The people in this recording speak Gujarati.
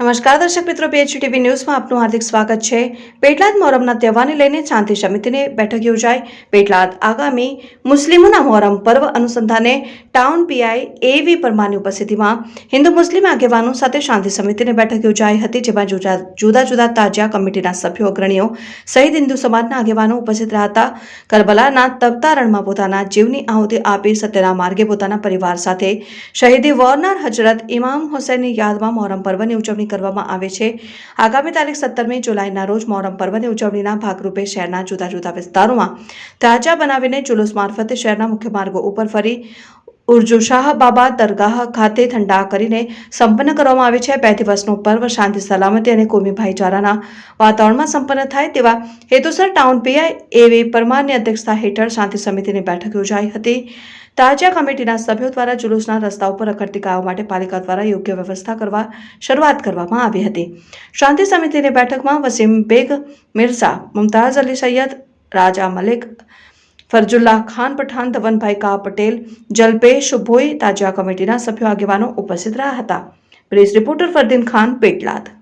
નમસ્કાર દર્શક મિત્રો પીએચડી ટીવી ન્યૂઝમાં આપનું હાર્દિક સ્વાગત છે. પેટલાદ મોહરમના તહેવારને લઈને શાંતિ સમિતિની બેઠક યોજાઈ. પેટલાદ આગામી મુસ્લિમોના મોહરમ પર્વ અનુસંધાને ટાઉન પીઆઈ એવી પરમારની ઉપસ્થિતિમાં હિન્દુ મુસ્લિમ આગેવાનો સાથે શાંતિ સમિતિની બેઠક યોજાઈ હતી, જેમાં જુદા જુદા તાજિયા કમિટીના સભ્યો, અગ્રણીઓ સહિત હિન્દુ સમાજના આગેવાનો ઉપસ્થિત રહ્યા હતા. કરબલાના તપતારણમાં પોતાના જીવની આહુતિ આપી સત્યના માર્ગે પોતાના પરિવાર સાથે શહીદી વોરનાર હજરત ઇમામ હુસૈનની યાદમાં મોહરમ પર્વની ઉજવણી કરવામાં આવે છે. આગામી તારીખ સત્તરમી જુલાઈના રોજ મોહરમ પર્વની ઉજવણીના ભાગરૂપે શહેરના જુદા જુદા વિસ્તારોમાં તાજા બનાવીને જુલુસ મારફતે શહેરના મુખ્ય માર્ગો ઉપર ફરી ઉર્જુ શાહ બાબા દરગાહ ખાતે ઠંડા કરીને સંપન્ન કરવામાં આવે છે. બે દિવસનો પર્વ શાંતિ, સલામતી અને કોમી ભાઈચારાના વાતાવરણમાં સંપન્ન થાય તેવા હેતુસર ટાઉન પીઆઈ એવી પરમારની અધ્યક્ષતા હેઠળ શાંતિ સમિતિની બેઠક યોજાઈ હતી. તાજા કમિટીના સભ્યો દ્વારા જુલુસના રસ્તા ઉપર રખડતી ગાયો માટે પાલિકા દ્વારા યોગ્ય વ્યવસ્થા કરવા શરૂઆત કરવામાં આવી હતી. શાંતિ સમિતિની બેઠકમાં વસીમ બેગ, મિર્ઝા, મુમતાઝ અલી સૈયદ, રાજા મલિક ફરજુલ્લાહ ખાન પઠાણ, ધવનભાઈ કા પટેલ, જલ્પેશ ભોઈ તાજા કમિટીના સભ્યો આગેવાનો ઉપસ્થિત રહ્યા હતા. Press reporter Fardeen Khan, Petlad.